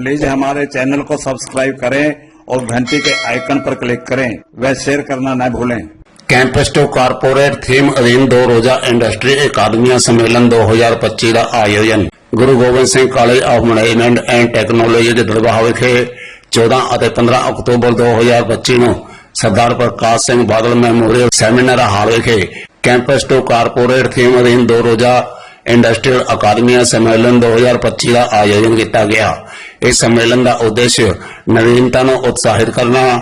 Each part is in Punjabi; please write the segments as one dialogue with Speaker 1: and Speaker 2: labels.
Speaker 1: प्लीज हमारे चैनल को सब्सक्राइब करें और घंटी के आइकन पर क्लिक करें व शेयर करना न भूलें
Speaker 2: ਕੈਂਪਸ ਟੂ ਕਾਰਪੋਰੇਟ ਥੀਮ ਅਧੀਨ ਦੋ ਰੋਜ਼ਾ ਇੰਡਸਟਰੀ ਅਕਾਦਮੀਆਂ ਸੰਮੇਲਨ 2025 ਦਾ ਆਯੋਜਨ Guru Gobind Singh college of management and technology ਦੇ ਦਰਬਾਰ ਵਿਖੇ 14 ਅਤੇ 15 ਅਕਤੂਬਰ 2025 ਨੂੰ Sardar Prakash Singh Badal memorial seminar hall ਵਿਖੇ ਕੈਂਪਸ ਟੂ ਕਾਰਪੋਰੇਟ ਥੀਮ ਅਧੀਨ ਦੋ ਰੋਜ਼ਾ ਇੰਡਸਟਰੀਅਲ ਅਕਾਦਮੀਆਂ ਸੰਮੇਲਨ 2025 ਦਾ ਆਯੋਜਨ ਕੀਤਾ ਗਿਆ ਇਸ ਸੰਮੇਲਨ ਦਾ ਉਦੇਸ਼ ਨਵੀਨਤਾ ਨੂੰ ਉਤਸ਼ਾਹਿਤ ਕਰਨਾ,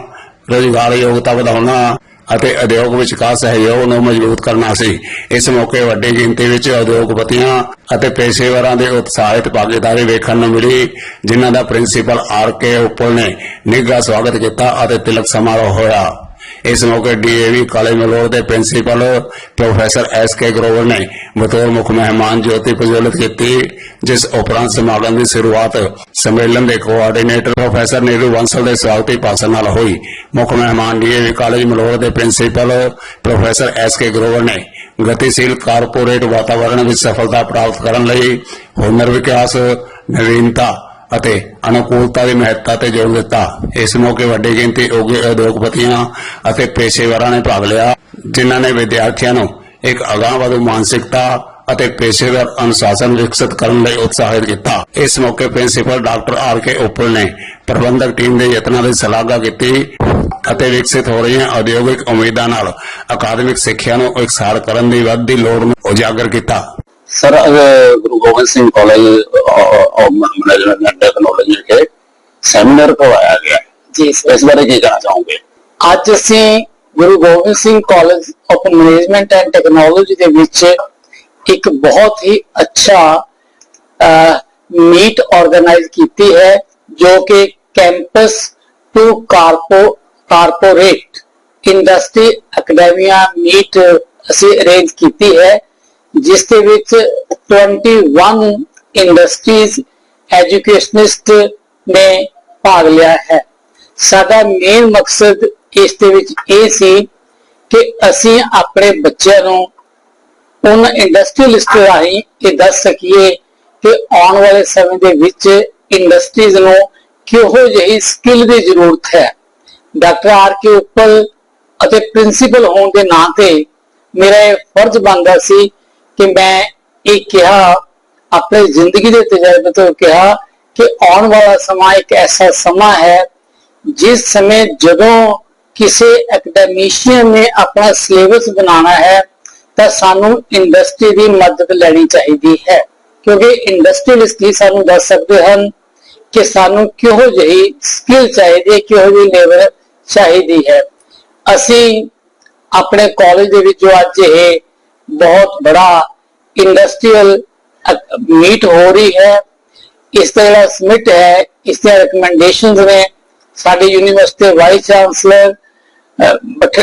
Speaker 2: ਰੋਜ਼ਗਾਰ ਯੋਗਤਾ ਵਧਾਉਣਾ ਅਤੇ ਉਦਯੋਗ ਵਿਚਕਾਰ ਸਹਿਯੋਗ ਨੂੰ ਮਜ਼ਬੂਤ ਕਰਨਾ ਸੀ। ਇਸ ਮੌਕੇ ਵੱਡੀ ਗਿਣਤੀ ਵਿੱਚ ਉਦਯੋਗਪਤੀਆਂ ਅਤੇ ਪੇਸ਼ੇਵਰਾਂ ਦੇ ਉਤਸ਼ਾਹਿਤ ਭਾਗੀਦਾਰੀ ਵੇਖਣ ਨੂੰ ਮਿਲੀ, ਜਿਨ੍ਹਾਂ ਦਾ ਪ੍ਰਿੰਸੀਪਲ ਆਰ ਕੇ ਉਪਲ ਨੇ ਨਿੱਘਾ ਸਵਾਗਤ ਕੀਤਾ ਅਤੇ ਤਿਲਕ ਸਮਾਰੋਹ ਹੋਇਆ। ਇਸ ਮੌਕੇ ਡੀਏਵੀ ਕਾਲਜ ਮਲੋਰ ਦੇ principal professor S K Grover ਨੇ ਬਤੌਰ ਮੁੱਖ ਮਹਿਮਾਨ ਜੋਤੀ ਪ੍ਰਜਵਲਿਤ ਕੀਤੀ, ਜਿਸ ਉਪਰੰਤ ਸਮਾਗਮ ਦੀ ਸ਼ੁਰੂਆਤ ਸੰਮੇਲਨ ਦੇ ਕੋਆਰਡੀਨੇਟਰ ਪ੍ਰੋਫੈਸਰ ਨੀਰੂ ਬੰਸਲ ਦੇ ਸਵਾਗਤੀ ਭਾਸ਼ਣ ਨਾਲ ਹੋਈ। ਮੁੱਖ ਮਹਿਮਾਨ ਡੀਏਵੀ ਕਾਲਜ ਮਲੋਰ ਦੇ principal professor S K Grover ਨੇ ਗਤੀਸ਼ੀਲ ਕਾਰਪੋਰੇਟ ਵਾਤਾਵਰਣ ਵਿੱਚ ਸਫਲਤਾ ਪ੍ਰਾਪਤ ਕਰਨ ਲਈ ਹੁਨਰ ਵਿਕਾਸ, ਨਵੀਨਤਾ ਅਤੇ ਅਨੁਕੂਲਤਾ ਦੀ ਮਹੱਤਤਾ ਤੇ ਜ਼ੋਰ ਦਿੱਤਾ। ਇਸ ਮੌਕੇ ਵੱਡੀ ਗਿਣਤੀ ਉਦਯੋਗਪਤੀਆਂ ਅਤੇ ਪੇਸ਼ੇਵਰਾਂ ਨੇ ਭਾਗ ਲਿਆ, ਜਿਨ੍ਹਾਂ ਨੇ ਵਿਦਿਆਰਥੀਆਂ ਨੂੰ ਇੱਕ ਅਗਾਂਹਵਧੂ ਮਾਨਸਿਕਤਾ ਅਤੇ ਪੇਸ਼ੇਵਰ ਅਨੁਸ਼ਾਸਨ ਵਿਕਸਿਤ ਕਰਨ ਲਈ ਉਤਸ਼ਾਹਿਤ ਕੀਤਾ। ਇਸ ਮੌਕੇ principal doctor R K Uppal ਨੇ ਪ੍ਰਬੰਧਕ ਟੀਮ ਦੇ ਯਤਨਾਂ ਦੀ ਸ਼ਲਾਘਾ ਕੀਤੀ ਅਤੇ ਵਿਕਸਿਤ ਹੋ ਰਹੀਆਂ ਉਦਯੋਗਿਕ ਉਮੀਦਾਂ ਨਾਲ ਅਕਾਦਮਿਕ ਸਿੱਖਿਆ ਨੂੰ ਇਕਸਾਰ ਕਰਨ ਦੀ ਵੱਧ ਦੀ ਲੋੜ ਨੂੰ ਉਜਾਗਰ ਕੀਤਾ।
Speaker 3: Sir uh Guru Gobind Singh college of management and technology K seminar ਕਰਵਾਇਆ ਗਿਆ ਹੈ।
Speaker 4: ਜੀ ਸਰ
Speaker 3: ਇਸ ਬਾਰੇ ਕੀ ਕਹਿਣਾ ਚਾਹੋਗੇ
Speaker 4: ਅੱਜ ਅਸੀਂ Guru Gobind Singh college of management and technology ਦੇ ਵਿੱਚ ਇੱਕ ਬਹੁਤ ਹੀ ਅੱਛਾ ਮੀਟ ਆਰਗੇਨਾਈਜ਼ ਕੀਤੀ ਹੈ ਜੋ ਕਿ campus to corpo corporate industry academia meet ਅਸੀਂ ਅਰੇਂਜ ਕੀਤੀ ਹੈ ਜਿਸ ਦੇ ਵਿੱਚ 21 ਇੰਡਸਟਰੀਜ਼ ਐਜੂਕੇਸ਼ਨਿਸਟ ਨੇ ਭਾਗ ਲਿਆ ਹੈ। ਸਾਡਾ ਮੇਨ ਮਕਸਦ ਇਸ ਦੇ ਵਿੱਚ ਇਹ ਸੀ ਕਿ ਅਸੀਂ ਆਪਣੇ ਬੱਚਿਆਂ ਨੂੰ ਉਹਨਾਂ ਇੰਡਸਟਰੀਅਲਿਸਟ ਰਾਹੀਂ ਇਹ ਦੱਸ ਸਕੀਏ ਕਿ ਆਉਣ ਵਾਲੇ ਸਮੇਂ ਦੇ ਵਿੱਚ ਇੰਡਸਟਰੀਜ਼ ਨੂੰ ਕਿਹੋ ਜਿਹੀ ਸਕਿੱਲ ਦੀ ਜ਼ਰੂਰਤ ਹੈ। ਡਾਕਟਰ ਆਰ ਕੇ ਉੱਪਲ ਅਤੇ ਪ੍ਰਿੰਸੀਪਲ ਹੋਣ ਦੇ ਨਾਂ ਤੇ ਮੇਰਾ ਇਹ ਫਰਜ਼ ਬਣਦਾ ਸੀ ਕਿ ਮੈਂ ਇਹ ਕਿਹਾ, ਆਪਣੇ ਜ਼ਿੰਦਗੀ ਦੇ ਤਜਰਬੇ ਤੋਂ ਕਿਹਾ ਕਿ ਆਉਣ ਵਾਲਾ ਸਮਾਂ ਇੱਕ ਐਸਾ ਸਮਾਂ ਹੈ ਜਿਸ ਸਮੇਂ ਜਦੋਂ ਕਿਸੇ ਐਕਡੈਮੀਸ਼ੀਅਨ ਨੇ ਆਪਣਾ ਸਿਲੇਬਸ ਬਣਾਉਣਾ ਹੈ, ਤਾਂ ਸਾਨੂੰ ਇੰਡਸਟਰੀ ਦੀ ਮਦਦ ਲੈਣੀ ਚਾਹੀਦੀ ਹੈ। ਕਿਉਂਕਿ ਇੰਡਸਟਰੀਅਲਿਸਟ ਹੀ ਸਾਨੂੰ ਦੱਸ ਸਕਦੇ ਹਨ ਕਿ ਸਾਨੂੰ ਕਿਹੋ ਜਿਹੀ ਸਕਿੱਲ ਚਾਹੀਦੀ ਹੈ ਕਿਹੋ ਜਿਹੀ ਲੇਬਰ ਚਾਹੀਦੀ ਹੈ। ਅਸੀਂ ਆਪਣੇ ਕਾਲਜ ਦੇ ਵਿੱਚ ਜੋ ਅੱਜ ਇਹ ਬਹੁਤ ਬੜਾ ਇੰਡਸਟਰੀਅਲ ਮੀਟ ਹੋ ਰਹੀ ਹੈ। ਇਸ ਦਾ ਜਿਹੜਾ ਸਮਿਟ ਹੈ, ਇਸ ਦੇ ਰეკਮੈਂਡੇਸ਼ਨਸ ਨੇ, ਸਾਡੀ ਯੂਨੀਵਰਸਿਟੀ ਦੇ vice chancellor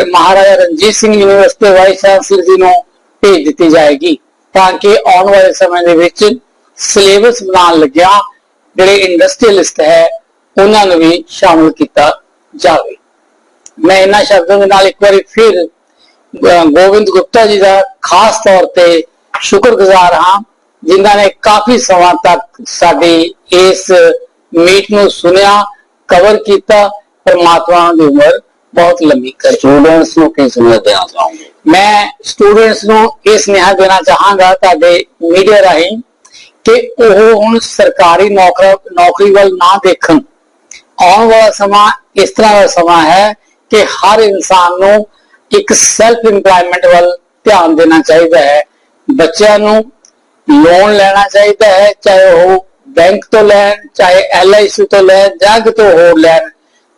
Speaker 4: Maharaja Ranjit Singh university vice chancellor ji ਨੂੰ ਭੇਜ ਦਿੱਤੀ ਜਾਏਗੀ ਤਾਂ ਕਿ ਆਉਣ ਵਾਲੇ ਸਮੇਂ ਦੇ ਵਿੱਚ ਸਿਲੇਬਸ ਬਣਾਉਣ ਲੱਗਿਆ ਜਿਹੜੇ ਇੰਡਸਟਰੀਅਲਿਸਟ ਹੈ, ਉਹਨਾਂ ਨੂੰ ਵੀ ਸ਼ਾਮਲ ਕੀਤਾ ਜਾਵੇ। ਮੈਂ ਇਹਨਾਂ ਸ਼ਬਦਾਂ ਦੇ ਨਾਲ ਇੱਕ ਵਾਰੀ ਫਿਰ ਗੋਬਿੰਦ ਗੁਪਤਾ ਜੀ ਦਾ ਖਾਸ ਤੌਰ ਤੇ ਸ਼ੁਕਰਗੁਜ਼ਾਰ ਹਾਂ ਜਿਨ੍ਹਾਂ ਨੇ ਕਾਫੀ ਸਮਾਂ ਤੱਕ ਸਾਡੀ ਇਸ ਮੀਟ ਨੂੰ ਸੁਨਿਆ ਕਵਰ ਕੀਤਾ ਪਰਮਾਤਮਾ ਦੀ ਉਮਰ ਬਹੁਤ ਲੰਮੀ ਕਰੇ
Speaker 3: ਸਟੂਡੈਂਟਸ ਨੂੰ ਕੀ ਸੁਨੇਹਾ ਦੇਣਾ ਚਾਹੋਗੇ?
Speaker 4: ਮੈਂ ਸਟੂਡੈਂਟਸ ਨੂੰ ਇਹ ਸੁਨੇਹਾ ਦੇਣਾ ਚਾਹਾਂਗਾ ਤੁਹਾਡੇ ਮੀਡੀਆ ਰਾਹੀਂ ਕਿ ਉਹ ਹੁਣ ਸਰਕਾਰੀ ਨੌਕਰ ਨੌਕਰੀ ਵੱਲ ਨਾ ਦੇਖਣ। ਆਉਣ ਵਾਲਾ ਸਮਾਂ ਇਸ ਤਰ੍ਹਾਂ ਦਾ ਸਮਾਂ ਹੈ ਕਿ ਹਰ ਇਨਸਾਨ ਨੂੰ ਇੱਕ ਸੈਲਫ ਇੰਪਲੋਇਮੈਂਟ ਵੱਲ ਧਿਆਨ ਦੇਣਾ ਚਾਹੀਦਾ ਹੈ। ਬੱਚਿਆਂ ਨੂੰ ਲੋਨ ਲੈਣਾ ਚਾਹੀਦਾ ਹੈ, ਚਾਹੇ ਉਹ ਬੈਂਕ ਤੋਂ ਲੈਣ, ਚਾਹੇ ਐਲਆਈਸੀ ਤੋਂ ਲੈਣ ਜਾਂ ਕਿਤੋਂ ਹੋਰ ਲੈਣ।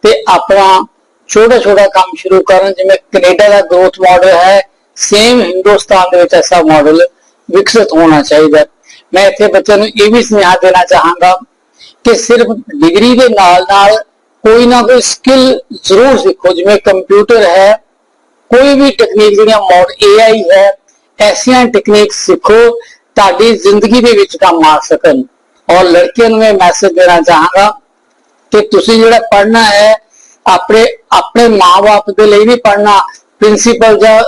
Speaker 4: ਤੇ ਆਪਣਾ ਛੋਟਾ ਛੋਟਾ ਕੰਮ ਸ਼ੁਰੂ ਕਰਨ, ਜਿਵੇਂ ਕੈਨੇਡਾ ਦਾ ਗਰੋਥ ਮਾਡਲ ਹੈ ਸੇਮ ਹਿੰਦੁਸਤਾਨ ਦੇ ਵਿੱਚ ਐਸਾ ਮਾਡਲ ਵਿਕਸਿਤ ਹੋਣਾ ਚਾਹੀਦਾ। ਮੈਂ ਇੱਥੇ ਬੱਚਿਆਂ ਨੂੰ ਇਹ ਵੀ ਸੁਨੇਹਾ ਦੇਣਾ ਚਾਹਾਂਗਾ ਕਿ ਸਿਰਫ ਡਿਗਰੀ ਦੇ ਨਾਲ ਨਾਲ ਕੋਈ ਨਾ ਕੋਈ ਸਕਿੱਲ ਜ਼ਰੂਰ ਸਿੱਖੋ। ਜਿਵੇਂ ਕੰਪਿਊਟਰ ਹੈ ਕੋਈ ਵੀ ਟੈਕਨੀਕ ਜਿਹੜੀਆਂ ਮੋਡ AI ਹੈ, ਐਸੀਆਂ ਟੈਕਨੀਕ ਸਿੱਖੋ, ਤੁਹਾਡੀ ਜ਼ਿੰਦਗੀ ਦੇ ਵਿੱਚ ਕੰਮ ਆ ਸਕਣ। ਔਰ ਲੜਕੀਆਂ ਨੂੰ ਮੈਂ ਮੈਸੇਜ ਦੇਣਾ ਚਾਹਾਂਗਾ ਕਿ ਤੁਸੀਂ ਜਿਹੜਾ ਪੜ੍ਹਨਾ ਹੈ, ਆਪਣੇ ਆਪਣੇ ਮਾਪੇ ਦੇ ਲਈ ਨਹੀਂ ਪੜ੍ਹਨਾ ਪ੍ਰਿੰਸੀਪਲ ਜਾਂ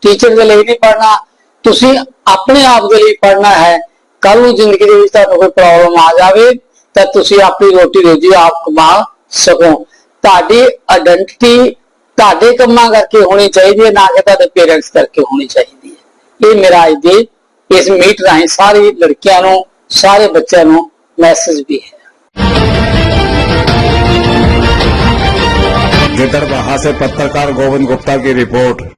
Speaker 4: ਟੀਚਰ ਦੇ ਲਈ ਨਹੀਂ ਪੜ੍ਹਨਾ, ਤੁਸੀਂ ਆਪਣੇ ਆਪ ਦੇ ਲਈ ਪੜ੍ਹਨਾ ਹੈ। ਕੱਲ ਨੂੰ ਜ਼ਿੰਦਗੀ ਦੇ ਵਿੱਚ ਤੁਹਾਨੂੰ ਕੋਈ ਪ੍ਰੋਬਲਮ ਆ ਜਾਵੇ, ਤਾਂ ਤੁਸੀਂ ਆਪਣੀ ਰੋਟੀ ਰੋਜੀ ਆਪ ਕਮਾ ਸਕੋ। ਤੁਹਾਡੀ ਆਇਡੈਂਟੀਟੀ ਤੁਹਾਡੇ ਕੰਮਾਂ ਕਰਕੇ ਹੋਣੀ ਚਾਹੀਦੀ ਹੈ ਨਾ ਕਿ ਤੁਹਾਡੇ ਪੇਰੈਂਟਸ ਕਰਕੇ ਹੋਣੀ ਚਾਹੀਦੀ ਹੈ ਇਹ ਮੇਰਾ ਅੱਜ ਦੇ ਇਸ ਮੀਟ ਰਾਹੀਂ ਸਾਰੀ ਲੜਕੀਆਂ ਨੂੰ ਸਾਰੇ ਬੱਚਿਆਂ ਨੂੰ ਮੈਸੇਜ ਵੀ ਹੈ
Speaker 1: गिदड़बाहा से पत्रकार गोविंद गुप्ता की रिपोर्ट